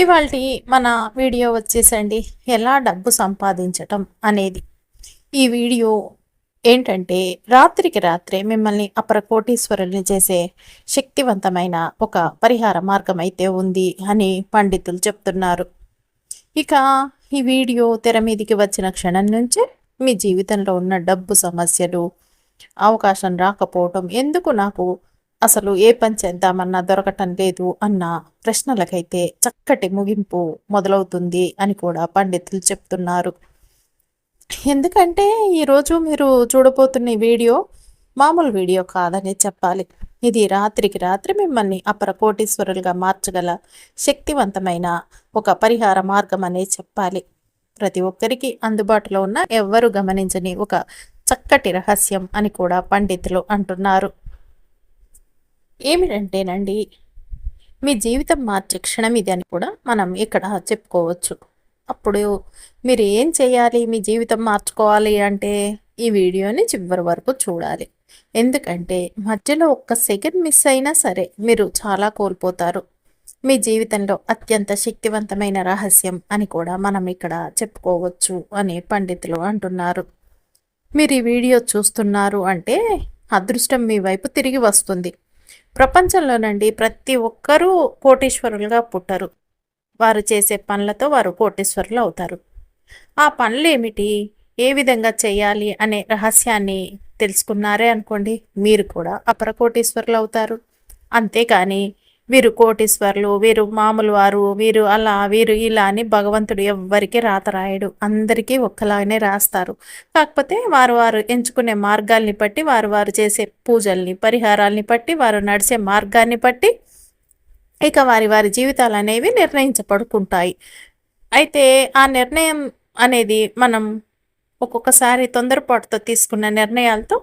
ఇవాళ మన వీడియో వచ్చేసండి ఎలా డబ్బు సంపాదించటం అనేది. ఈ వీడియో ఏంటంటే రాత్రికి రాత్రే మిమ్మల్ని అపర కోటీశ్వరుల్ని చేసే శక్తివంతమైన ఒక పరిహార మార్గం అయితే ఉంది అని పండితులు చెప్తున్నారు. ఇక ఈ వీడియో తెర మీదికి వచ్చిన క్షణం నుంచే మీ జీవితంలో ఉన్న డబ్బు సమస్యలు అవకాశం రాకపోవటం ఎందుకు నాకు అసలు ఏ పని చేద్దామన్నా దొరకటం లేదు అన్న ప్రశ్నలకైతే చక్కటి ముగింపు మొదలవుతుంది అని కూడా పండితులు చెప్తున్నారు. ఎందుకంటే ఈరోజు మీరు చూడబోతున్న ఈ వీడియో మామూలు వీడియో కాదని చెప్పాలి. ఇది రాత్రికి రాత్రి మిమ్మల్ని అపర కోటీశ్వరులుగా మార్చగల శక్తివంతమైన ఒక పరిహార మార్గం అనే చెప్పాలి. ప్రతి ఒక్కరికి అందుబాటులో ఉన్న ఎవ్వరు గమనించని ఒక చక్కటి రహస్యం అని కూడా పండితులు అంటున్నారు. ఏమిటంటేనండి మీ జీవితం మార్చే క్షణం ఇది అని కూడా మనం ఇక్కడ చెప్పుకోవచ్చు. అప్పుడు మీరు ఏం చేయాలి? మీ జీవితం మార్చుకోవాలి అంటే ఈ వీడియోని చివరి వరకు చూడాలి. ఎందుకంటే మధ్యలో ఒక్క సెకండ్ మిస్ అయినా సరే మీరు చాలా కోల్పోతారు. మీ జీవితంలో అత్యంత శక్తివంతమైన రహస్యం అని కూడా మనం ఇక్కడ చెప్పుకోవచ్చు అని పండితులు అంటున్నారు. మీరు ఈ వీడియో చూస్తున్నారు అంటే అదృష్టం మీ వైపు తిరిగి వస్తుంది. ప్రపంచంలోనండి ప్రతి ఒక్కరూ కోటీశ్వరులుగా పుట్టరు. వారు చేసే పనులతో వారు కోటీశ్వరులు అవుతారు. ఆ పనులు ఏమిటి ఏ విధంగా చేయాలి అనే రహస్యాన్ని తెలుసుకున్నారే అనుకోండి మీరు కూడా అపర కోటీశ్వరులు అవుతారు. అంతేకాని వీరు కోటీశ్వర్లు వీరు మామూలు వారు వీరు అలా వీరు ఇలా అని భగవంతుడు ఎవ్వరికి రాత రాయడు. అందరికీ ఒక్కలాగానే రాస్తారు. కాకపోతే వారు వారు ఎంచుకునే మార్గాల్ని బట్టి వారు వారు చేసే పూజల్ని పరిహారాల్ని బట్టి వారు నడిచే మార్గాన్ని బట్టి ఇక వారి వారి జీవితాలు అనేవి నిర్ణయించబడుకుంటాయి. అయితే ఆ నిర్ణయం అనేది మనం ఒక్కొక్కసారి తొందరపాటుతో తీసుకున్న నిర్ణయాలతో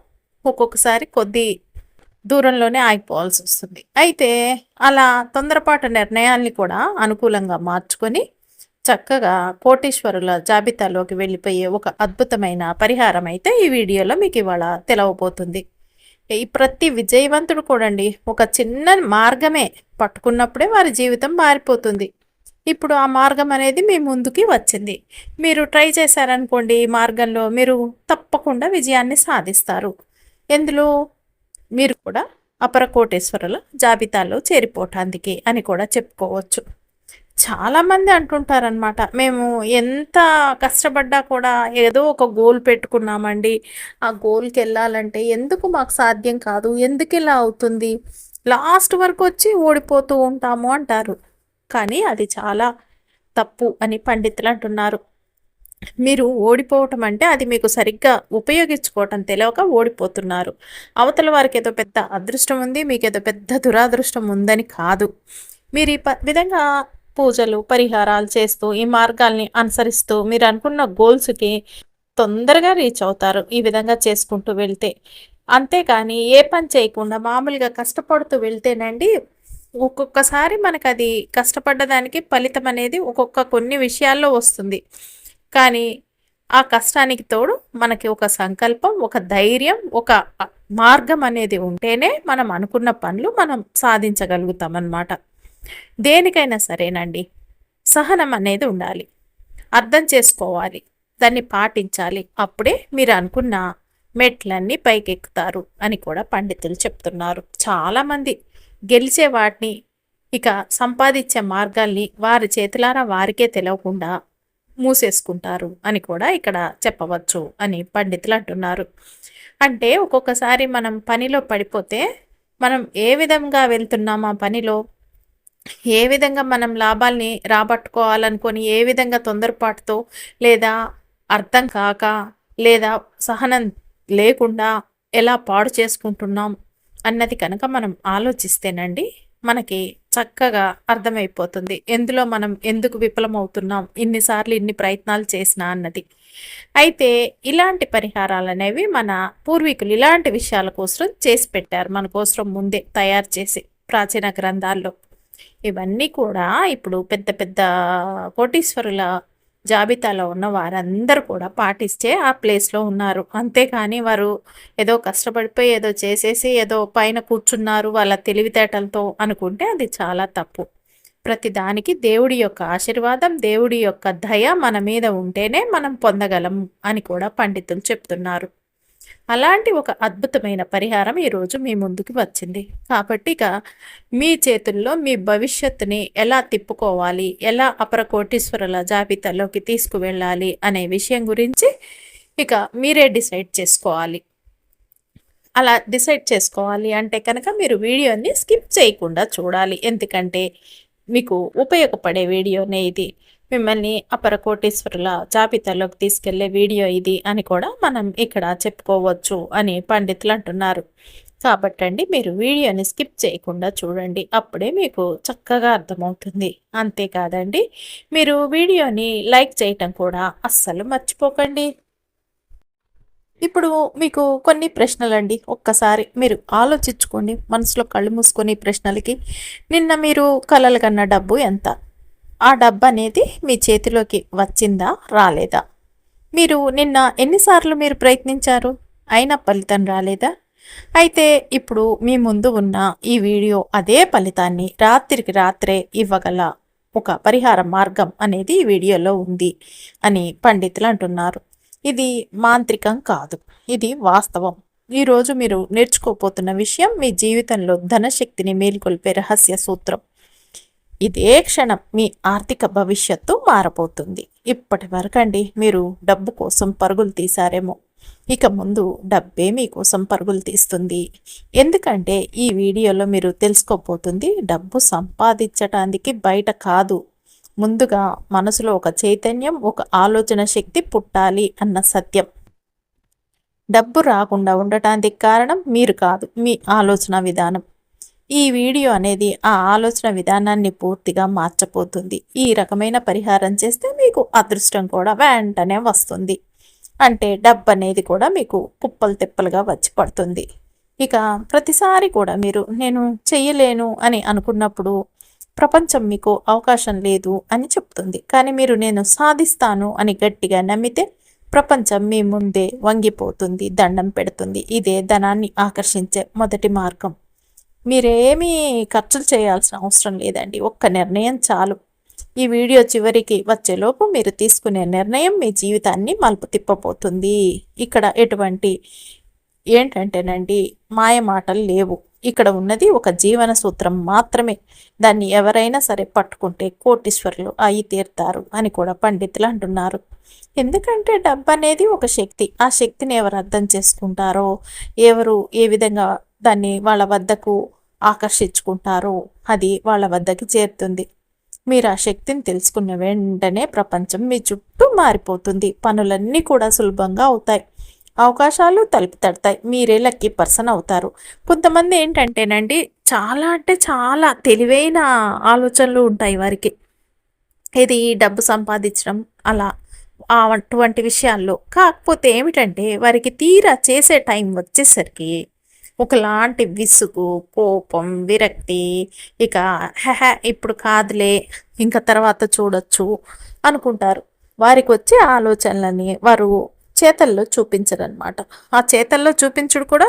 ఒక్కొక్కసారి కొద్ది దూరంలోనే ఆగిపోవాల్సి వస్తుంది. అయితే అలా తొందరపాటు నిర్ణయాల్ని కూడా అనుకూలంగా మార్చుకొని చక్కగా కోటీశ్వరుల జాబితాలోకి వెళ్ళిపోయే ఒక అద్భుతమైన పరిహారం అయితే ఈ వీడియోలో మీకు ఇవాళ తెలవబోతుంది. ఈ ప్రతి విజయవంతుడు కూడండి ఒక చిన్న మార్గమే పట్టుకున్నప్పుడే వారి జీవితం మారిపోతుంది. ఇప్పుడు ఆ మార్గం అనేది మీ ముందుకి వచ్చింది. మీరు ట్రై చేశారనుకోండి ఈ మార్గంలో మీరు తప్పకుండా విజయాన్ని సాధిస్తారు. ఎందులో మీరు కూడా అపర కోటేశ్వరుల జాబితాలో చేరిపోవటానికి అని కూడా చెప్పుకోవచ్చు. చాలామంది అంటుంటారనమాట మేము ఎంత కష్టపడ్డా కూడా ఏదో ఒక గోల్ పెట్టుకున్నామండి. ఆ గోల్కి వెళ్ళాలంటే ఎందుకు మాకు సాధ్యం కాదు? ఎందుకు ఇలా అవుతుంది? లాస్ట్ వరకు వచ్చి ఓడిపోతూ ఉంటాము అంటారు. కానీ అది చాలా తప్పు అని పండితులు అంటున్నారు. మీరు ఓడిపోవటం అంటే అది మీకు సరిగ్గా ఉపయోగించుకోవటం తెలియక ఓడిపోతున్నారు. అవతల వారికి ఏదో పెద్ద అదృష్టం ఉంది మీకు ఏదో పెద్ద దురాదృష్టం ఉందని కాదు. మీరు ఈ విధంగా పూజలు పరిహారాలు చేస్తూ ఈ మార్గాల్ని అనుసరిస్తూ మీరు అనుకున్న గోల్స్కి తొందరగా రీచ్ అవుతారు ఈ విధంగా చేసుకుంటూ వెళ్తే. అంతేకాని ఏ పని చేయకుండా మామూలుగా కష్టపడుతూ వెళ్తేనండి ఒక్కొక్కసారి మనకు అది కష్టపడ్డదానికి ఫలితం అనేది ఒక్కొక్క కొన్ని విషయాల్లో వస్తుంది. కానీ ఆ కష్టానికి తోడు మనకి ఒక సంకల్పం ఒక ధైర్యం ఒక మార్గం అనేది ఉంటేనే మనం అనుకున్న పనులు మనం సాధించగలుగుతాం అన్నమాట దేనికైనా సరేనండి. సహనం అనేది ఉండాలి. అర్థం చేసుకోవాలి. దాన్ని పాటించాలి. అప్పుడే మీరు అనుకున్న మెట్లన్నీ పైకెక్కుతారు అని కూడా పండితులు చెప్తున్నారు. చాలామంది గెలిచే వాటిని ఇక సంపాదించే మార్గాల్ని వారి చేతులారా వారికే తెలియకుండా మూసేసుకుంటారు అని కూడా ఇక్కడ చెప్పవచ్చు అని పండితులు అంటున్నారు. అంటే ఒక్కొక్కసారి మనం పనిలో పడిపోతే మనం ఏ విధంగా వెళ్తున్నాం ఆ పనిలో? ఏ విధంగా మనం లాభాల్ని రాబట్టుకోవాలనుకొని ఏ విధంగా తొందరపాటుతో లేదా అర్థం కాక లేదా సహనం లేకుండా ఎలా పాడు చేసుకుంటున్నాం అన్నది కనుక మనం ఆలోచిస్తేనండి మనకి చక్కగా అర్థమైపోతుంది. ఎందులో మనం ఎందుకు విఫలమవుతున్నాం? ఇన్నిసార్లు ఇన్ని ప్రయత్నాలు చేసినా అన్నది. అయితే ఇలాంటి పరిహారాలు అనేవి మన పూర్వీకులు ఇలాంటి విషయాల కోసం చేసి పెట్టారు. మన కోసం ముందే తయారు చేసి ప్రాచీన గ్రంథాల్లో. ఇవన్నీ కూడా ఇప్పుడు పెద్ద పెద్ద కోటీశ్వరుల జాబితాలో ఉన్న వారందరూ కూడా పాటిస్తే ఆ ప్లేస్లో ఉన్నారు. అంతేకాని వారు ఏదో కష్టపడిపోయి ఏదో చేసేసి ఏదో పైన కూర్చున్నారు వాళ్ళ తెలివితేటలతో అనుకుంటే అది చాలా తప్పు. ప్రతి దానికి దేవుడి యొక్క ఆశీర్వాదం దేవుడి యొక్క దయ మన మీద ఉంటేనే మనం పొందగలం అని కూడా పండితులు చెప్తున్నారు. అలాంటి ఒక అద్భుతమైన పరిహారం ఈరోజు మీ ముందుకు వచ్చింది. కాబట్టి ఇక మీ చేతుల్లో మీ భవిష్యత్తుని ఎలా తిప్పుకోవాలి ఎలా అపర కోటీశ్వరుల జాబితాలోకి తీసుకువెళ్ళాలి అనే విషయం గురించి ఇక మీరే డిసైడ్ చేసుకోవాలి. అలా డిసైడ్ చేసుకోవాలి అంటే కనుక మీరు వీడియోని స్కిప్ చేయకుండా చూడాలి. ఎందుకంటే మీకు ఉపయోగపడే వీడియోనే ఇది. మిమ్మల్ని అపర కోటీశ్వరుల జాబితాలోకి తీసుకెళ్ళే వీడియో ఇది అని కూడా మనం ఇక్కడ చెప్పుకోవచ్చు అని పండితులు అంటున్నారు. కాబట్టండి మీరు వీడియోని స్కిప్ చేయకుండా చూడండి. అప్పుడే మీకు చక్కగా అర్థమవుతుంది. అంతేకాదండి మీరు వీడియోని లైక్ చేయటం కూడా అస్సలు మర్చిపోకండి. ఇప్పుడు మీకు కొన్ని ప్రశ్నలండి. ఒక్కసారి మీరు ఆలోచించుకోండి. మనసులో కళ్ళు మూసుకొని ప్రశ్నలకి. నిన్న మీరు కలలు కన్న డబ్బు ఎంత? ఆ డబ్బు అనేది మీ చేతిలోకి వచ్చిందా రాలేదా? మీరు నిన్న ఎన్నిసార్లు మీరు ప్రయత్నించారు? అయినా ఫలితం రాలేదా? అయితే ఇప్పుడు మీ ముందు ఉన్న ఈ వీడియో అదే ఫలితాన్ని రాత్రికి రాత్రే ఇవ్వగల ఒక పరిహార మార్గం అనేది ఈ వీడియోలో ఉంది అని పండితులు అంటున్నారు. ఇది మాంత్రికం కాదు ఇది వాస్తవం. ఈరోజు మీరు నేర్చుకోపోతున్న విషయం మీ జీవితంలో ధనశక్తిని మేల్కొల్పే రహస్య సూత్రం. ఇదే క్షణం మీ ఆర్థిక భవిష్యత్తు మారబోతుంది. ఇప్పటి వరకండి మీరు డబ్బు కోసం పరుగులు తీశారేమో. ఇక ముందు డబ్బే మీకోసం పరుగులు తీస్తుంది. ఎందుకంటే ఈ వీడియోలో మీరు తెలుసుకోపోతుంది డబ్బు సంపాదించటానికి బయట కాదు. ముందుగా మనసులో ఒక చైతన్యం ఒక ఆలోచన శక్తి పుట్టాలి అన్న సత్యం. డబ్బు రాకుండా ఉండటానికి కారణం మీరు కాదు మీ ఆలోచన విధానం. ఈ వీడియో అనేది ఆ ఆలోచన విధానాన్ని పూర్తిగా మార్చబోతుంది. ఈ రకమైన పరిహారం చేస్తే మీకు అదృష్టం కూడా వెంటనే వస్తుంది. అంటే డబ్బు అనేది కూడా మీకు కుప్పలు తిప్పలుగా వచ్చి పడుతుంది. ఇక ప్రతిసారి కూడా మీరు నేను చెయ్యలేను అని అనుకున్నప్పుడు ప్రపంచం మీకు అవకాశం లేదు అని చెప్తుంది. కానీ మీరు నేను సాధిస్తాను అని గట్టిగా నమ్మితే ప్రపంచం మీ ముందే వంగిపోతుంది దండం పెడుతుంది. ఇదే ధనాన్ని ఆకర్షించే మొదటి మార్గం. మీరేమీ ఖర్చులు చేయాల్సిన అవసరం లేదండి. ఒక్క నిర్ణయం చాలు. ఈ వీడియో చివరికి వచ్చేలోపు మీరు తీసుకునే నిర్ణయం మీ జీవితాన్ని మలుపు తిప్పబోతుంది. ఇక్కడ ఎటువంటి ఏంటంటేనండి మాయ మాటలు లేవు. ఇక్కడ ఉన్నది ఒక జీవన సూత్రం మాత్రమే. దాన్ని ఎవరైనా సరే పట్టుకుంటే కోటీశ్వరులు అయి తీరుతారు అని కూడా పండితులు అంటున్నారు. ఎందుకంటే డబ్బు అనేది ఒక శక్తి. ఆ శక్తిని ఎవరు అర్థం చేసుకుంటారో ఎవరు ఏ విధంగా దాన్ని వాళ్ళ వద్దకు ఆకర్షించుకుంటారో. అది వాళ్ళ వద్దకి చేరుతుంది. మీరు ఆ శక్తిని తెలుసుకున్న వెంటనే ప్రపంచం మీ చుట్టూ మారిపోతుంది. పనులన్నీ కూడా సులభంగా అవుతాయి. అవకాశాలు తలుపు తడతాయి. మీరే లక్కీ పర్సన్ అవుతారు. కొంతమంది ఏంటంటేనండి చాలా అంటే చాలా తెలివైన ఆలోచనలు ఉంటాయి వారికి. ఇది డబ్బు సంపాదించడం అలా అటువంటి విషయాల్లో. కాకపోతే ఏమిటంటే వారికి తీరా చేసే టైం వచ్చేసరికి ఒకలాంటి విసుగు కోపం విరక్తి ఇక హెహ ఇప్పుడు కాదులే ఇంకా తర్వాత చూడొచ్చు అనుకుంటారు. వారికి వచ్చే ఆలోచనలని వారు చేతల్లో చూపించరనమాట ఆ చేతల్లో చూపించుడు కూడా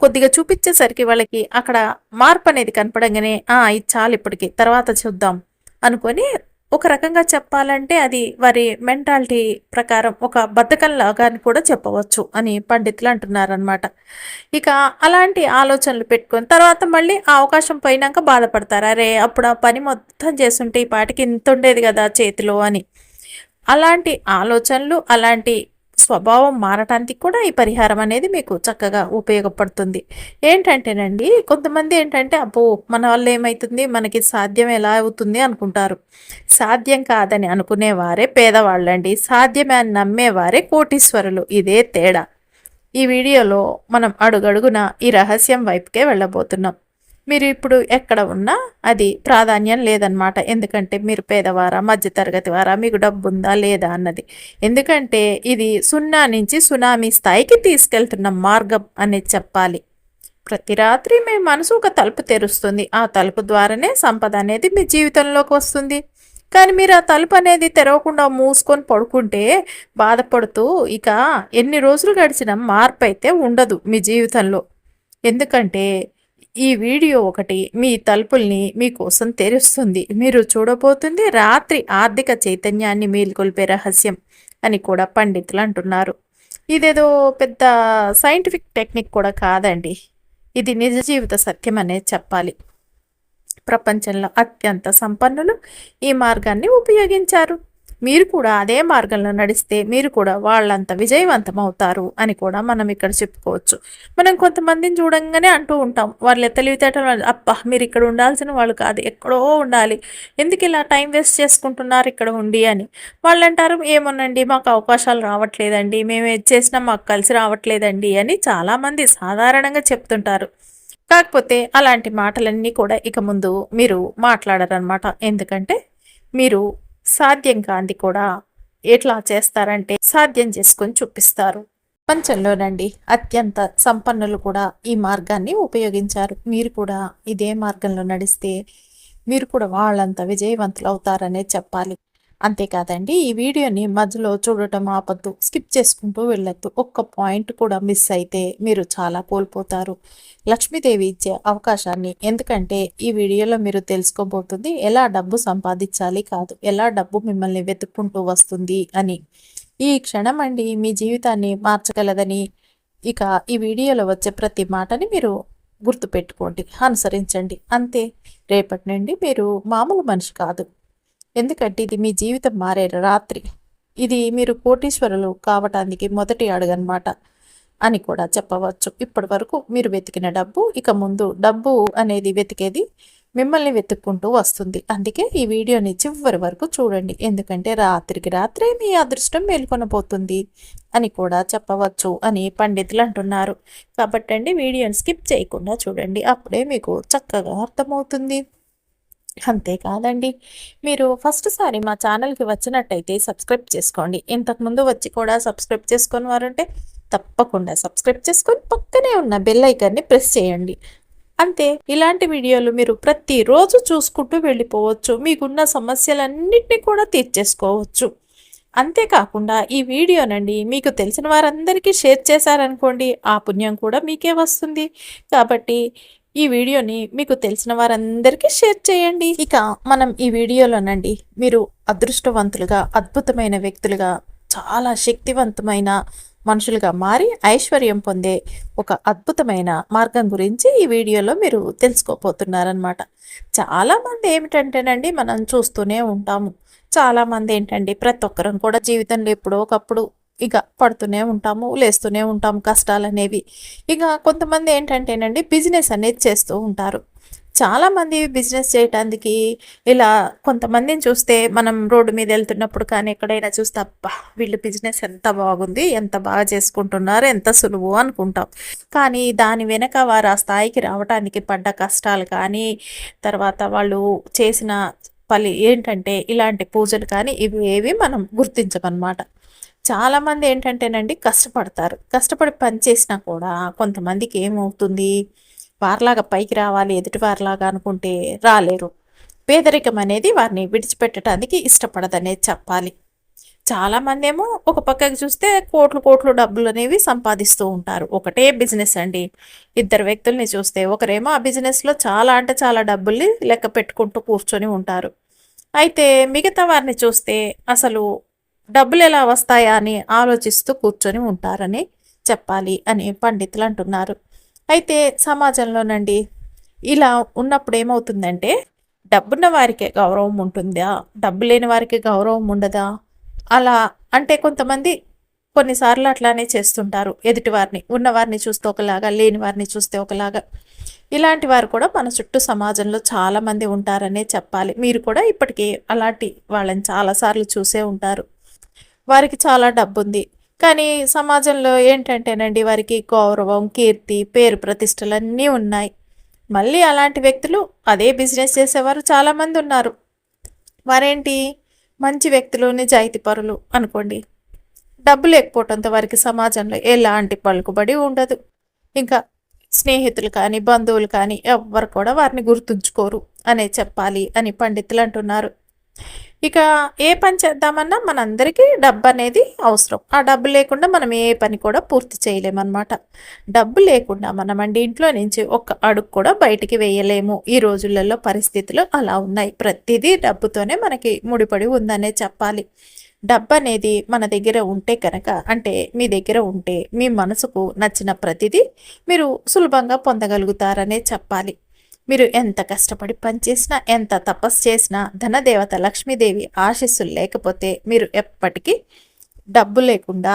కొద్దిగా చూపించేసరికి వాళ్ళకి అక్కడ మార్పు అనేది కనపడంగానే ఇది చాలు ఇప్పటికి తర్వాత చూద్దాం అనుకొని ఒక రకంగా చెప్పాలంటే అది వారి మెంటాలిటీ ప్రకారం ఒక బద్ధకంలాగా అని కూడా చెప్పవచ్చు అని పండితులు అంటున్నారనమాట ఇక అలాంటి ఆలోచనలు పెట్టుకొని తర్వాత మళ్ళీ ఆ అవకాశం పోయినాక బాధపడతారు. అరే అప్పుడు ఆ పని మొత్తం చేస్తుంటే ఈ పాటికి ఇంత ఉండేది కదా చేతిలో అని. అలాంటి ఆలోచనలు అలాంటి స్వభావం మారటానికి కూడా ఈ పరిహారం అనేది మీకు చక్కగా ఉపయోగపడుతుంది. ఏంటంటేనండి కొంతమంది ఏంటంటే అబ్బో మన వల్ల ఏమవుతుంది మనకి సాధ్యం ఎలా అవుతుంది అనుకుంటారు. సాధ్యం కాదని అనుకునేవారే పేదవాళ్ళండి. సాధ్యమే అని నమ్మేవారే కోటీశ్వరులు. ఇదే తేడా. ఈ వీడియోలో మనం అడుగడుగున ఈ రహస్యం వైపుకే వెళ్ళబోతున్నాం. మీరు ఇప్పుడు ఎక్కడ ఉన్నా అది ప్రాధాన్యం లేదనమాట ఎందుకంటే మీరు పేదవారా మధ్యతరగతి వారా మీకు డబ్బు ఉందా లేదా అన్నది. ఎందుకంటే ఇది సున్నా నుంచి సునామీ స్థాయికి తీసుకెళ్తున్న మార్గం అనేది చెప్పాలి. ప్రతి రాత్రి మీ మనసు ఒక తలుపు తెరుస్తుంది. ఆ తలుపు ద్వారానే సంపద అనేది మీ జీవితంలోకి వస్తుంది. కానీ మీరు ఆ తలుపు అనేది తెరవకుండా మూసుకొని పడుకుంటే బాధపడుతూ ఇక ఎన్ని రోజులు గడిచిన మార్పు అయితే ఉండదు మీ జీవితంలో. ఎందుకంటే ఈ వీడియో ఒకటి మీ తలుపుల్ని మీకోసం తెరుస్తుంది. మీరు చూడబోతుంది రాత్రి ఆర్థిక చైతన్యాన్ని మేల్కొల్పే రహస్యం అని కూడా పండితులు అంటున్నారు. ఇదేదో పెద్ద సైంటిఫిక్ టెక్నిక్ కూడా కాదండి. ఇది నిజ జీవిత సత్యం అనేది చెప్పాలి. ప్రపంచంలో అత్యంత సంపన్నులు ఈ మార్గాన్ని ఉపయోగించారు. మీరు కూడా అదే మార్గంలో నడిస్తే మీరు కూడా వాళ్ళంత విజయవంతం అవుతారు అని కూడా మనం ఇక్కడ చెప్పుకోవచ్చు. మనం కొంతమందిని చూడంగానే అంటూ ఉంటాం. వాళ్ళ తెలివితేటలు అప్ప మీరు ఇక్కడ ఉండాల్సిన వాళ్ళు కాదు ఎక్కడో ఉండాలి. ఎందుకు ఇలా టైం వేస్ట్ చేసుకుంటున్నారు ఇక్కడ ఉండి అని. వాళ్ళు అంటారు ఏమోనండి మాకు అవకాశాలు రావట్లేదండి. మేము ఏది చేసినా మాకు కలిసి రావట్లేదండి అని చాలామంది సాధారణంగా చెప్తుంటారు. కాకపోతే అలాంటి మాటలన్నీ కూడా ఇక ముందు మీరు మాట్లాడరనమాట ఎందుకంటే మీరు సాధ్యం కాంది కూడా ఎట్లా చేస్తారంటే సాధ్యం చేసుకొని చూపిస్తారు. ప్రపంచంలోనండి అత్యంత సంపన్నులు కూడా ఈ మార్గాన్ని ఉపయోగించారు. మీరు కూడా ఇదే మార్గంలో నడిస్తే మీరు కూడా వాళ్ళంత విజయవంతులు అవుతారనే చెప్పాలి. అంతేకాదండి ఈ వీడియోని మధ్యలో చూడటం ఆపద్దు స్కిప్ చేసుకుంటూ వెళ్ళొద్దు. ఒక్క పాయింట్ కూడా మిస్ అయితే మీరు చాలా కోల్పోతారు. లక్ష్మీదేవి ఇచ్చే అవకాశాన్ని ఎందుకంటే ఈ వీడియోలో మీరు తెలుసుకోబోతుంది ఎలా డబ్బు సంపాదించాలి కాదు ఎలా డబ్బు మిమ్మల్ని వెతుక్కుంటూ వస్తుంది అని. ఈ క్షణం అండి మీ జీవితాన్ని మార్చగలదని. ఇక ఈ వీడియోలో వచ్చే ప్రతి మాటని మీరు గుర్తుపెట్టుకోండి అనుసరించండి. అంతే రేపటి నుండి మీరు మామూలు మనిషి కాదు. ఎందుకంటే ఇది మీ జీవితం మారే రాత్రి. ఇది మీరు కోటీశ్వరులు కావటానికి మొదటి అడుగనమాట అని కూడా చెప్పవచ్చు. ఇప్పటి వరకు మీరు వెతికిన డబ్బు ఇక ముందు డబ్బు అనేది వెతికేది మిమ్మల్ని వెతుక్కుంటూ వస్తుంది. అందుకే ఈ వీడియోని చివరి వరకు చూడండి. ఎందుకంటే రాత్రికి రాత్రే మీ అదృష్టం మేల్కొనబోతుంది అని కూడా చెప్పవచ్చు అని పండితులు అంటున్నారు. కాబట్టి అండి వీడియోని స్కిప్ చేయకుండా చూడండి. అప్పుడే మీకు చక్కగా అర్థమవుతుంది. అంతేకాదండి మీరు ఫస్ట్ సారి మా ఛానల్కి వచ్చినట్టయితే సబ్స్క్రైబ్ చేసుకోండి. ఇంతకుముందు వచ్చి కూడా సబ్స్క్రైబ్ చేసుకుని వారుంటే తప్పకుండా సబ్స్క్రైబ్ చేసుకొని పక్కనే ఉన్న బెల్ ఐకాన్ని ప్రెస్ చేయండి. అంతే. ఇలాంటి వీడియోలు మీరు ప్రతిరోజు చూసుకుంటూ వెళ్ళిపోవచ్చు. మీకున్న సమస్యలన్నింటినీ కూడా తీర్చేసుకోవచ్చు. అంతేకాకుండా ఈ వీడియోనండి మీకు తెలిసిన వారందరికీ షేర్ చేశారనుకోండి ఆ పుణ్యం కూడా మీకే వస్తుంది. కాబట్టి ఈ వీడియోని మీకు తెలిసిన వారందరికీ షేర్ చేయండి. ఇక మనం ఈ వీడియోలోనండి మీరు అదృష్టవంతులుగా అద్భుతమైన వ్యక్తులుగా చాలా శక్తివంతమైన మనుషులుగా మారి ఐశ్వర్యం పొందే ఒక అద్భుతమైన మార్గం గురించి ఈ వీడియోలో మీరు తెలుసుకోపోతున్నారనమాట చాలామంది ఏమిటంటేనండి మనం చూస్తూనే ఉంటాము. చాలామంది ఏంటండి ప్రతి ఒక్కరం కూడా జీవితంలో ఎప్పుడో ఒకప్పుడు ఇక పడుతూనే ఉంటాము లేస్తూనే ఉంటాము కష్టాలు అనేవి ఇక కొంతమంది ఏంటంటేనండి బిజినెస్ అనేది చేస్తూ ఉంటారు. చాలామంది బిజినెస్ చేయటానికి ఇలా కొంతమందిని చూస్తే మనం రోడ్డు మీద వెళ్తున్నప్పుడు కానీ ఎక్కడైనా చూస్తే అబ్బా వీళ్ళు బిజినెస్ ఎంత బాగుంది ఎంత బాగా చేసుకుంటున్నారు ఎంత సులువు అనుకుంటాం. కానీ దాని వెనక వారు ఆ స్థాయికి రావడానికి పడ్డ కష్టాలు కానీ తర్వాత వాళ్ళు చేసిన పలి ఏంటంటే ఇలాంటి పూజలు కానీ ఇవి ఏవి మనం గుర్తించమన్నమాట. చాలామంది ఏంటంటేనండి కష్టపడతారు. కష్టపడి పని చేసినా కూడా కొంతమందికి ఏమవుతుంది? వారిలాగా పైకి రావాలి ఎదుటి వారిలాగా అనుకుంటే రాలేరు. పేదరికం అనేది వారిని విడిచిపెట్టడానికి ఇష్టపడదనేది చెప్పాలి. చాలామంది ఏమో ఒక పక్కకి చూస్తే కోట్లు కోట్లు డబ్బులు అనేవి సంపాదిస్తూ ఉంటారు. ఒకటే బిజినెస్ అండి. ఇద్దరు వ్యక్తుల్ని చూస్తే ఒకరేమో ఆ బిజినెస్లో చాలా అంటే చాలా డబ్బుల్ని లెక్క పెట్టుకుంటూ కూర్చొని ఉంటారు. అయితే మిగతా వారిని చూస్తే అసలు డబ్బులు ఎలా వస్తాయా అని ఆలోచిస్తూ కూర్చొని ఉంటారని చెప్పాలి అని పండితులు అంటున్నారు. అయితే సమాజంలోనండి ఇలా ఉన్నప్పుడు ఏమవుతుందంటే డబ్బున్న వారికే గౌరవం ఉంటుందా? డబ్బు లేని వారికి గౌరవం ఉండదా? అలా అంటే కొంతమంది కొన్నిసార్లు అట్లానే చేస్తుంటారు. ఎదుటివారిని ఉన్నవారిని చూస్తే ఒకలాగా లేని వారిని చూస్తే ఒకలాగా. ఇలాంటి వారు కూడా మన చుట్టూ సమాజంలో చాలామంది ఉంటారనే చెప్పాలి. మీరు కూడా ఇప్పటికీ అలాంటి వాళ్ళని చాలాసార్లు చూసే ఉంటారు. వారికి చాలా డబ్బు ఉంది కానీ సమాజంలో ఏంటంటేనండి వారికి గౌరవం కీర్తి పేరు ప్రతిష్టలు అన్నీ ఉన్నాయి. మళ్ళీ అలాంటి వ్యక్తులు అదే బిజినెస్ చేసేవారు చాలామంది ఉన్నారు. వారేంటి? మంచి వ్యక్తులు నిజాయితీ పరులు అనుకోండి. డబ్బు లేకపోవటంతో వారికి సమాజంలో ఎలాంటి పలుకుబడి ఉండదు. ఇంకా స్నేహితులు కానీ బంధువులు కానీ ఎవ్వరు కూడా వారిని గుర్తుంచుకోరు. అనే చెప్పాలి అని పండితులు అంటున్నారు. ఇక ఏ పని చేద్దామన్నా మనందరికీ డబ్బు అనేది అవసరం. ఆ డబ్బు లేకుండా మనం ఏ పని కూడా పూర్తి చేయలేమన్నమాట. డబ్బు లేకుండా మనం అండి ఇంట్లో నుంచి ఒక్క అడుగు కూడా బయటికి వేయలేము. ఈ రోజులలో పరిస్థితులు అలా ఉన్నాయి. ప్రతిదీ డబ్బుతోనే మనకి ముడిపడి ఉందనే చెప్పాలి. డబ్బు అనేది మన దగ్గర ఉంటే కనుక అంటే మీ దగ్గర ఉంటే మీ మనసుకు నచ్చిన ప్రతిదీ మీరు సులభంగా పొందగలుగుతారనే చెప్పాలి. మీరు ఎంత కష్టపడి పనిచేసినా ఎంత తపస్సు చేసినా ధనదేవత లక్ష్మీదేవి ఆశీస్సులు లేకపోతే మీరు ఎప్పటికీ డబ్బు లేకుండా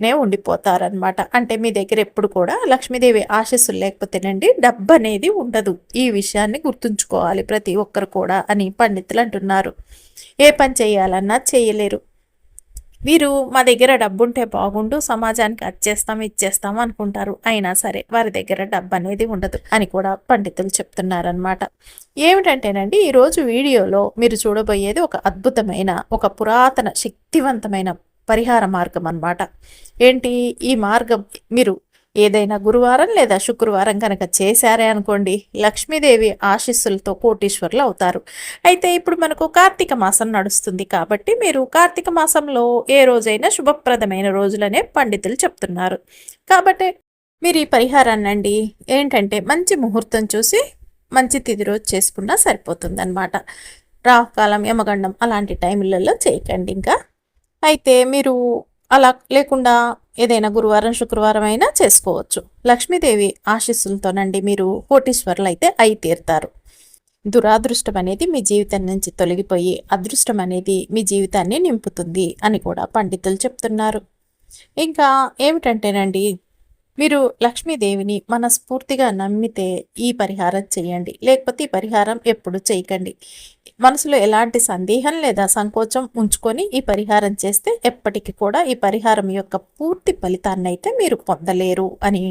నే ఉండిపోతారనమాట అంటే మీ దగ్గర ఎప్పుడు కూడా లక్ష్మీదేవి ఆశస్సులు లేకపోతేనండి డబ్బు అనేది ఉండదు. ఈ విషయాన్ని గుర్తుంచుకోవాలి ప్రతి ఒక్కరు కూడా అని పండితులు అంటున్నారు. ఏ పని చేయాలన్నా చేయలేరు. వీరు మా దగ్గర డబ్బు ఉంటే బాగుండు సమాజానికి అచ్చేస్తాం ఇచ్చేస్తాం అనుకుంటారు. అయినా సరే వారి దగ్గర డబ్బు అనేది ఉండదు అని కూడా పండితులు చెప్తున్నారనమాట ఏమిటంటేనండి ఈరోజు వీడియోలో మీరు చూడబోయేది ఒక అద్భుతమైన ఒక పురాతన శక్తివంతమైన పరిహార మార్గం అనమాట ఏంటి? ఈ మార్గం మీరు ఏదైనా గురువారం లేదా శుక్రవారం కనుక చేశారే అనుకోండి లక్ష్మీదేవి ఆశీస్సులతో కోటీశ్వర్లు అవుతారు. అయితే ఇప్పుడు మనకు కార్తీక మాసం నడుస్తుంది కాబట్టి మీరు కార్తీక మాసంలో ఏ రోజైనా శుభప్రదమైన రోజులనే పండితులు చెప్తున్నారు. కాబట్టి మీరు ఈ పరిహారాన్ని అండి ఏంటంటే మంచి ముహూర్తం చూసి మంచి తిది రోజు చేసుకున్నా సరిపోతుందన్నమాట. రాహుకాలం యమగండం అలాంటి టైంలలో చేయకండి ఇంకా. అయితే మీరు అలా లేకుండా ఏదైనా గురువారం శుక్రవారం అయినా చేసుకోవచ్చు. లక్ష్మీదేవి ఆశీస్సులతోనండి మీరు కోటీశ్వరులు అయితే అయి తీరుతారు. దురాదృష్టం అనేది మీ జీవితం నుంచి తొలగిపోయి అదృష్టం అనేది మీ జీవితాన్ని నింపుతుంది అని కూడా పండితులు చెప్తున్నారు. ఇంకా ఏమిటంటేనండి మీరు లక్ష్మీదేవిని మనస్ఫూర్తిగా నమ్మితే ఈ పరిహారం చేయండి. లేకపోతే ఈ పరిహారం ఎప్పుడు చేయకండి. మనసులో ఎలాంటి సందేహం లేదా సంకోచం ఉంచుకొని ఈ పరిహారం చేస్తే ఎప్పటికీ కూడా ఈ పరిహారం యొక్క పూర్తి ఫలితాన్ని అయితే మీరు పొందలేరు అని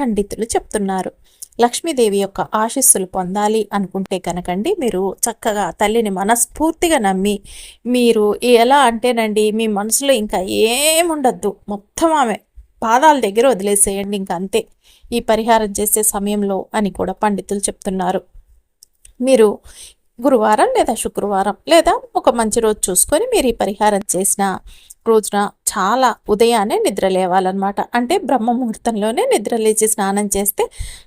పండితులు చెప్తున్నారు. లక్ష్మీదేవి యొక్క ఆశీస్సులు పొందాలి అనుకుంటే కనుకండి మీరు చక్కగా తల్లిని మనస్ఫూర్తిగా నమ్మి మీరు ఎలా అంటేనండి మీ మనసులో ఇంకా ఏముండద్దు. మొత్తం ఆమె పాదాల దగ్గర వదిలేసేయండి ఇంకంతే ఈ పరిహారం చేసే సమయంలో అని కూడా పండితులు చెప్తున్నారు. మీరు గురువారం లేదా శుక్రవారం లేదా ఒక మంచి రోజు చూసుకొని మీరు ఈ పరిహారం చేసిన రోజున చాలా ఉదయాన్నే నిద్ర లేవాలన్నమాట. అంటే బ్రహ్మ ముహూర్తంలోనే నిద్ర లేచి స్నానం చేస్తే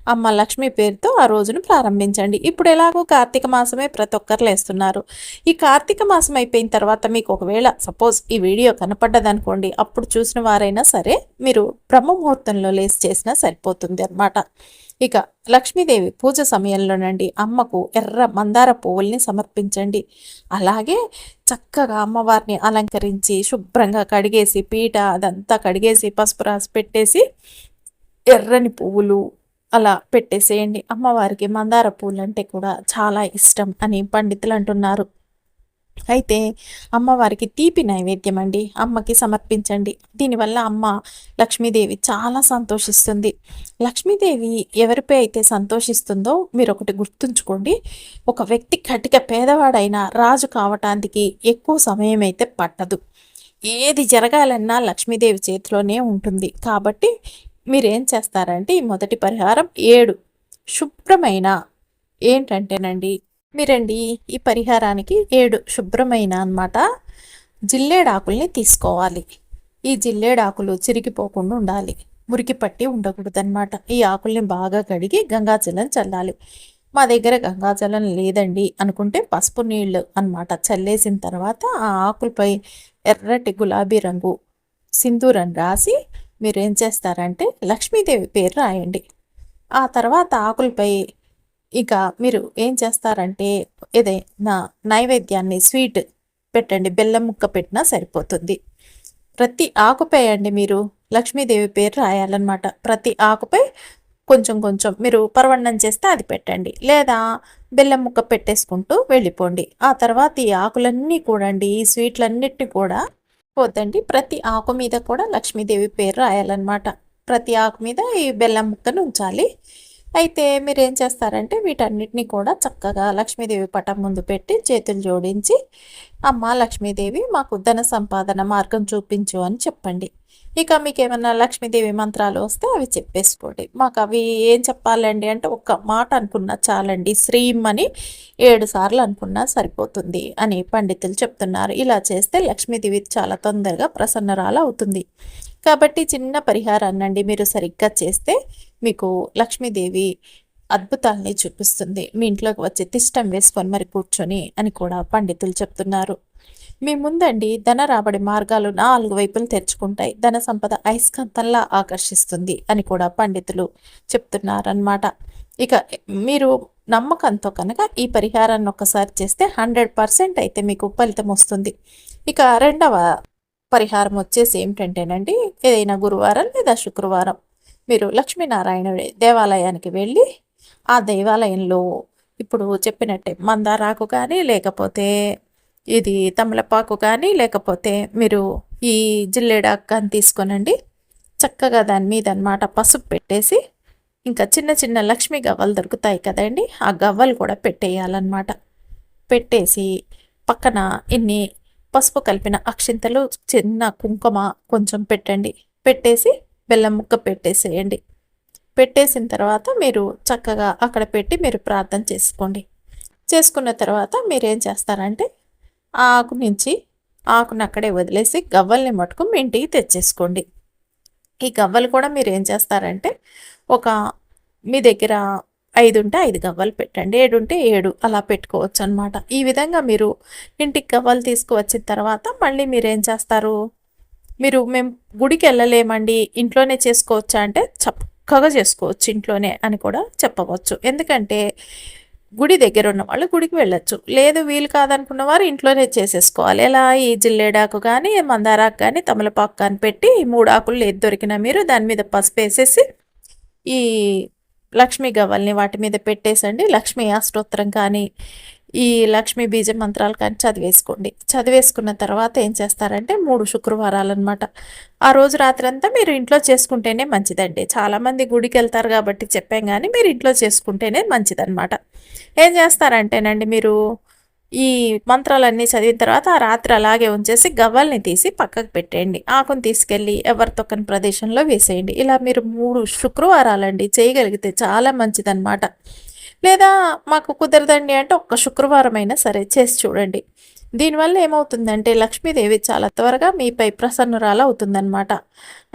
అమ్మ లక్ష్మి పేరుతో ఆ రోజును ప్రారంభించండి. ఇప్పుడు ఎలాగో కార్తీక మాసమే ప్రతి ఒక్కరు లేస్తున్నారు. ఈ కార్తీక మాసం అయిపోయిన తర్వాత మీకు ఒకవేళ సపోజ్ ఈ వీడియో కనపడ్డదనుకోండి అప్పుడు చూసిన వారైనా సరే మీరు బ్రహ్మ ముహూర్తంలో లేచి చేసినా సరిపోతుంది అనమాట ఇక లక్ష్మీదేవి పూజ సమయంలోనండి అమ్మకు ఎర్ర మందార పువ్వుల్ని సమర్పించండి. అలాగే చక్కగా అమ్మవారిని అలంకరించి శుభ్రంగా కడిగేసి పీట అదంతా కడిగేసి పసుపు రాసి పెట్టేసి ఎర్రని పువ్వులు అలా పెట్టేసేయండి. అమ్మవారికి మందార పువ్వులు అంటే కూడా చాలా ఇష్టం అని పండితులు అంటున్నారు. అయితే అమ్మవారికి తీపి నైవేద్యం అండి అమ్మకి సమర్పించండి. దీనివల్ల అమ్మ లక్ష్మీదేవి చాలా సంతోషిస్తుంది. లక్ష్మీదేవి ఎవరిపై అయితే సంతోషిస్తుందో మీరు ఒకటి గుర్తుంచుకోండి. ఒక వ్యక్తి కటిక పేదవాడైనా రాజు కావటానికి ఎక్కువ సమయం అయితే పట్టదు. ఏది జరగాలన్నా లక్ష్మీదేవి చేతిలోనే ఉంటుంది. కాబట్టి మీరేం చేస్తారంటే ఈ మొదటి పరిహారం ఏడు. శుభ్రమైన ఏంటంటేనండి మీరండి ఈ పరిహారానికి ఏడు శుభ్రమైన అనమాట జిల్లేడాకుల్ని తీసుకోవాలి. ఈ జిల్లేడాకులు చిరిగిపోకుండా ఉండాలి. మురికి పట్టి ఉండకూడదు అనమాట ఈ ఆకుల్ని బాగా కడిగి గంగాజలం చల్లాలి. మా దగ్గర గంగాజలం లేదండి అనుకుంటే పసుపు నీళ్ళు అనమాట చల్లేసిన తర్వాత ఆ ఆకులపై ఎర్రటి గులాబీ రంగు సింధూరం రాసి మీరు ఏం చేస్తారంటే లక్ష్మీదేవి పేరు రాయండి. ఆ తర్వాత ఆకులపై ఇక మీరు ఏం చేస్తారంటే ఏదైనా నైవేద్యాన్ని స్వీట్ పెట్టండి బెల్లం ముక్క పెట్టినా సరిపోతుంది. ప్రతి ఆకుపై అండి మీరు లక్ష్మీదేవి పేరు రాయాలన్నమాట. ప్రతి ఆకుపై కొంచెం కొంచెం మీరు పరవన్నం చేస్తే అది పెట్టండి. లేదా బెల్లం ముక్క పెట్టేసుకుంటూ వెళ్ళిపోండి. ఆ తర్వాత ఈ ఆకులన్నీ కూడండి ఈ స్వీట్లన్నిటిని కూడా పోతండి. ప్రతి ఆకు మీద కూడా లక్ష్మీదేవి పేరు రాయాలన్నమాట. ప్రతి ఆకు మీద ఈ బెల్లం ముక్కను ఉంచాలి. అయితే మీరు ఏం చేస్తారంటే వీటన్నిటిని కూడా చక్కగా లక్ష్మీదేవి పటం ముందు పెట్టి చేతులు జోడించి అమ్మ లక్ష్మీదేవి మాకు ధన సంపాదన మార్గం చూపించు అని చెప్పండి. ఇక మీకు ఏమైనా లక్ష్మీదేవి మంత్రాలు వస్తే అవి చెప్పేసుకోండి. మాకు అవి ఏం చెప్పాలండి అంటే ఒక్క మాట అనుకున్నా చాలండి. శ్రీం అని ఏడు సార్లు అనుకున్నా సరిపోతుంది అని పండితులు చెప్తున్నారు. ఇలా చేస్తే లక్ష్మీదేవి చాలా తొందరగా ప్రసన్నరాలు అవుతుంది. కాబట్టి చిన్న పరిహారాన్ని అండి మీరు సరిగ్గా చేస్తే మీకు లక్ష్మీదేవి అద్భుతాలని చూపిస్తుంది. మీ ఇంట్లోకి వచ్చి తిష్టం వేసుకొని మరి కూర్చొని అని కూడా పండితులు చెప్తున్నారు. మీ ముందండి ధన రాబడి మార్గాలు నాలుగు వైపులు తెరుచుకుంటాయి. ధన సంపద అయస్కాంతంలా ఆకర్షిస్తుంది అని కూడా పండితులు చెప్తున్నారనమాట ఇక మీరు నమ్మకంతో కనుక ఈ పరిహారాన్ని ఒక్కసారి చేస్తే హండ్రెడ్ పర్సెంట్ అయితే మీకు ఫలితం వస్తుంది. ఇక రెండవ పరిహారం వచ్చేసి ఏమిటంటేనండి ఏదైనా గురువారం లేదా శుక్రవారం మీరు లక్ష్మీనారాయణ దేవాలయానికి వెళ్ళి ఆ దేవాలయంలో ఇప్పుడు చెప్పినట్టే మందారాకు కానీ లేకపోతే ఇది తమలపాకు కానీ లేకపోతే మీరు ఈ జిల్లేడాకు కానీ తీసుకోనండి. చక్కగా దాని మీద అనమాట పసుపు పెట్టేసి ఇంకా చిన్న చిన్న లక్ష్మీ గవ్వలు దొరుకుతాయి కదండి ఆ గవ్వలు కూడా పెట్టేయాలన్నమాట. పెట్టేసి పక్కన ఇన్ని పసుపు కలిపిన అక్షింతలు చిన్న కుంకుమ కొంచెం పెట్టండి. పెట్టేసి బెల్లం ముక్క పెట్టేసేయండి. పెట్టేసిన తర్వాత మీరు చక్కగా అక్కడ పెట్టి మీరు ప్రార్థన చేసుకోండి. చేసుకున్న తర్వాత మీరేం చేస్తారంటే ఆ ఆకు నుంచి ఆకును అక్కడే వదిలేసి గవ్వల్ని మటుకు మీ ఇంటికి తెచ్చేసుకోండి. ఈ గవ్వలు కూడా మీరు ఏం చేస్తారంటే ఒక మీ దగ్గర ఐదు ఉంటే ఐదు గవ్వలు పెట్టండి ఏడు ఉంటే ఏడు అలా పెట్టుకోవచ్చు అనమాట ఈ విధంగా మీరు ఇంటికి గవ్వలు తీసుకువచ్చిన తర్వాత మళ్ళీ మీరు ఏం చేస్తారు? మీరు మేము గుడికి వెళ్ళలేమండి ఇంట్లోనే చేసుకోవచ్చా అంటే చక్కగా చేసుకోవచ్చు ఇంట్లోనే అని కూడా చెప్పవచ్చు. ఎందుకంటే గుడి దగ్గర ఉన్న వాళ్ళు గుడికి వెళ్ళొచ్చు. లేదు వీలు కాదనుకున్న వారు ఇంట్లోనే చేసేసుకోవాలి. ఎలా? ఈ జిల్లేడాకు కానీ మందారాకు కానీ తమలపాకు కానీ పెట్టి మూడు ఆకులు ఏది దొరికినా మీరు దాని మీద పసుపు వేసేసి ఈ లక్ష్మీ గవ్వల్ని వాటి మీద పెట్టేసండి. లక్ష్మీ అష్టోత్తరం కానీ ఈ లక్ష్మీ బీజ మంత్రాలు కానీ చదివేసుకోండి. చదివేసుకున్న తర్వాత ఏం చేస్తారంటే మూడు శుక్రవారాలు అనమాట ఆ రోజు రాత్రి అంతా మీరు ఇంట్లో చేసుకుంటేనే మంచిదండి. చాలామంది గుడికి వెళ్తారు కాబట్టి చెప్పాం కానీ మీరు ఇంట్లో చేసుకుంటేనే మంచిదన్నమాట. ఏం చేస్తారంటేనండి మీరు ఈ మంత్రాలన్నీ చదివిన తర్వాత ఆ రాత్రి అలాగే ఉంచేసి గవ్వల్ని తీసి పక్కకు పెట్టేయండి. ఆకుని తీసుకెళ్ళి ఎవరి తొక్కని ప్రదేశంలో వేసేయండి. ఇలా మీరు మూడు శుక్రవారాలండి చేయగలిగితే చాలా మంచిదన్నమాట. లేదా మాకు కుదరదండి అంటే ఒక్క శుక్రవారం అయినా సరే చేసి చూడండి. దీనివల్ల ఏమవుతుందంటే లక్ష్మీదేవి చాలా త్వరగా మీపై ప్రసన్నురాలు అవుతుందన్నమాట.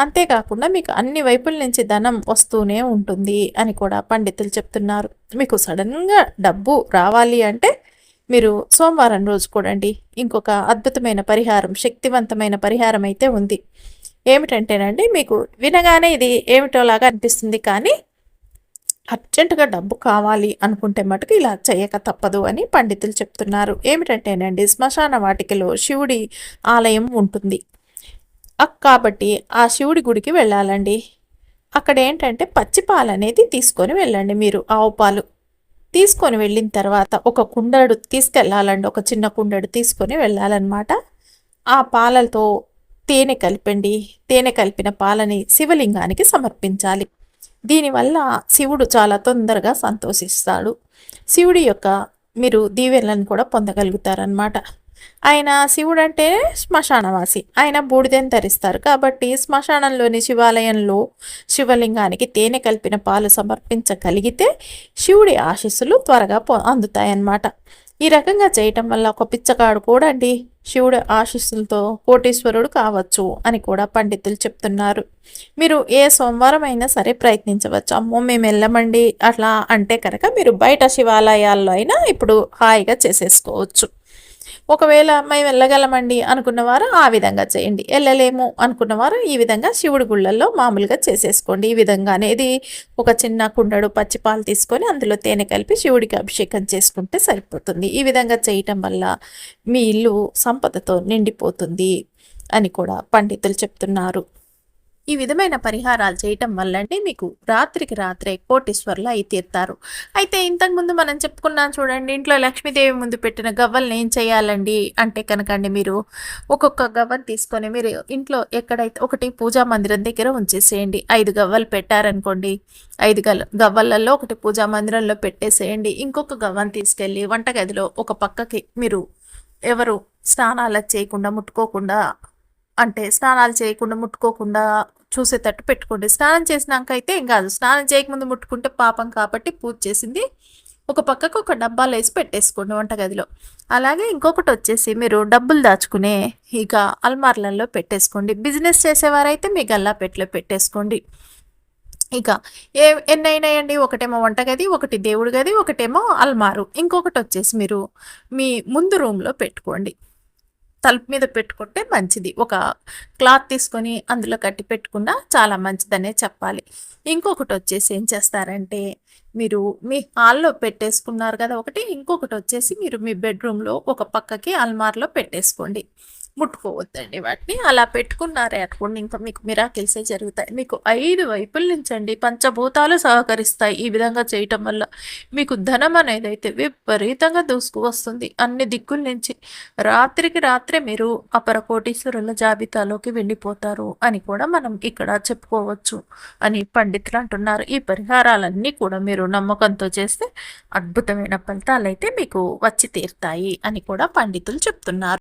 అంతేకాకుండా మీకు అన్ని వైపుల నుంచి ధనం వస్తూనే ఉంటుంది అని కూడా పండితులు చెప్తున్నారు. మీకు సడన్గా డబ్బు రావాలి అంటే మీరు సోమవారం రోజు కూడండి. ఇంకొక అద్భుతమైన పరిహారం శక్తివంతమైన పరిహారం అయితే ఉంది. ఏమిటంటేనండి మీకు వినగానే ఇది ఏమిటోలాగా అనిపిస్తుంది కానీ అర్జెంటుగా డబ్బు కావాలి అనుకుంటే మటుకు ఇలా చేయక తప్పదు అని పండితులు చెప్తున్నారు. ఏమిటంటేనండి శ్మశాన వాటికలో శివుడి ఆలయం ఉంటుంది. కాబట్టి ఆ శివుడి గుడికి వెళ్ళాలండి. అక్కడ ఏంటంటే పచ్చిపాలు అనేది తీసుకొని వెళ్ళండి మీరు ఆవు పాలు. తీసుకొని వెళ్ళిన తర్వాత ఒక కుండడు తీసుకెళ్ళాలండి ఒక చిన్న కుండడు తీసుకొని వెళ్ళాలన్నమాట. ఆ పాలతో తేనె కలిపండి. తేనె కలిపిన పాలని శివలింగానికి సమర్పించాలి. దీనివల్ల శివుడు చాలా తొందరగా సంతోషిస్తాడు. శివుడి యొక్క మీరు దీవెనలను కూడా పొందగలుగుతారనమాట ఆయన శివుడు అంటే శ్మశానవాసి. ఆయన బూడిదని ధరిస్తారు. కాబట్టి శ్మశానంలోని శివాలయంలో శివలింగానికి తేనె కలిపిన పాలు సమర్పించగలిగితే శివుడి ఆశీస్సులు త్వరగా అందుతాయన్నమాట. ఈ రకంగా చేయటం వల్ల ఒక పిచ్చకాడు కూడా అండి శివుడు ఆశీస్సులతో కోటీశ్వరుడు కావచ్చు అని కూడా పండితులు చెప్తున్నారు. మీరు ఏ సోమవారం అయినా సరే ప్రయత్నించవచ్చు. అమ్మో మేము వెళ్ళమండి. అట్లా అంటే కనుక మీరు బయట శివాలయాల్లో అయినా ఇప్పుడు హాయిగా చేసేసుకోవచ్చు. ఒకవేళ మేము వెళ్ళగలమండి అనుకున్నవారు ఆ విధంగా చేయండి. వెళ్ళలేము అనుకున్నవారు ఈ విధంగా శివుడి గుళ్ళల్లో మామూలుగా చేసేసుకోండి. ఈ విధంగా అనేది ఒక చిన్న కుండడు పచ్చిపాలు తీసుకొని అందులో తేనె కలిపి శివుడికి అభిషేకం చేసుకుంటే సరిపోతుంది. ఈ విధంగా చేయటం వల్ల మీ ఇల్లు సంపదతో నిండిపోతుంది అని కూడా పండితులు చెప్తున్నారు. ఈ విధమైన పరిహారాలు చేయటం వల్లండి మీకు రాత్రికి రాత్రే కోటీశ్వర్లు అయి తీరుతారు. అయితే ఇంతకుముందు మనం చెప్పుకున్నాం చూడండి ఇంట్లో లక్ష్మీదేవి ముందు పెట్టిన గవ్వల్ని ఏం చేయాలండి? అంటే కనుకండి మీరు ఒక్కొక్క గవ్వని తీసుకొని మీరు ఇంట్లో ఎక్కడైతే ఒకటి పూజా మందిరం దగ్గర ఉంచేసేయండి. ఐదు గవ్వలు పెట్టారనుకోండి ఐదు గల్ గవ్వలలో ఒకటి పూజా మందిరంలో పెట్టేసేయండి. ఇంకొక గవ్వని తీసుకెళ్ళి వంటగదిలో ఒక పక్కకి మీరు ఎవరు స్నానాలు చేయకుండా ముట్టుకోకుండా అంటే స్నానాలు చేయకుండా ముట్టుకోకుండా చూసేటట్టు పెట్టుకోండి. స్నానం చేసినాక అయితే ఏం కాదు స్నానం చేయకముందు ముట్టుకుంటే పాపం కాబట్టి పూజ చేసింది. ఒక పక్కకు ఒక డబ్బాలు వేసి పెట్టేసుకోండి వంటగదిలో. అలాగే ఇంకొకటి వచ్చేసి మీరు డబ్బులు దాచుకునే ఇక అల్మార్లలో పెట్టేసుకోండి. బిజినెస్ చేసేవారైతే మీ గల్లా పెట్లో పెట్టేసుకోండి. ఇక ఏ ఎన్నైనాయండి? ఒకటేమో వంటగది ఒకటి దేవుడి గది ఒకటేమో అల్మారు. ఇంకొకటి వచ్చేసి మీరు మీ ముందు రూమ్లో పెట్టుకోండి. తలుపు మీద పెట్టుకుంటే మంచిది. ఒక క్లాత్ తీసుకొని అందులో కట్టి పెట్టుకున్నా చాలా మంచిదనే చెప్పాలి. ఇంకొకటి వచ్చేసి ఏం చేస్తారంటే మీరు మీ హాల్లో పెట్టేసుకున్నారు కదా ఒకటి ఇంకొకటి వచ్చేసి మీరు మీ బెడ్రూమ్లో ఒక పక్కకి అల్మార్లో పెట్టేసుకోండి. ముట్టుకోవద్దండి వాటిని. అలా పెట్టుకున్నారే అనుకోండి ఇంకా మీకు మిరాకిల్సే జరుగుతాయి. మీకు ఐదు వైపుల నుంచి అండి పంచభూతాలు సహకరిస్తాయి. ఈ విధంగా చేయటం వల్ల మీకు ధనం అనేది అయితే విపరీతంగా దూసుకు వస్తుంది. అన్ని దిక్కుల నుంచి రాత్రికి రాత్రే మీరు అపర కోటీశ్వరుల జాబితాలోకి వెళ్ళిపోతారు అని కూడా మనం ఇక్కడ చెప్పుకోవచ్చు అని పండితులు అంటున్నారు. ఈ పరిహారాలన్నీ కూడా మీరు నమ్మకంతో చేస్తే అద్భుతమైన ఫలితాలు అయితే మీకు వచ్చి తీరుతాయి అని కూడా పండితులు చెప్తున్నారు.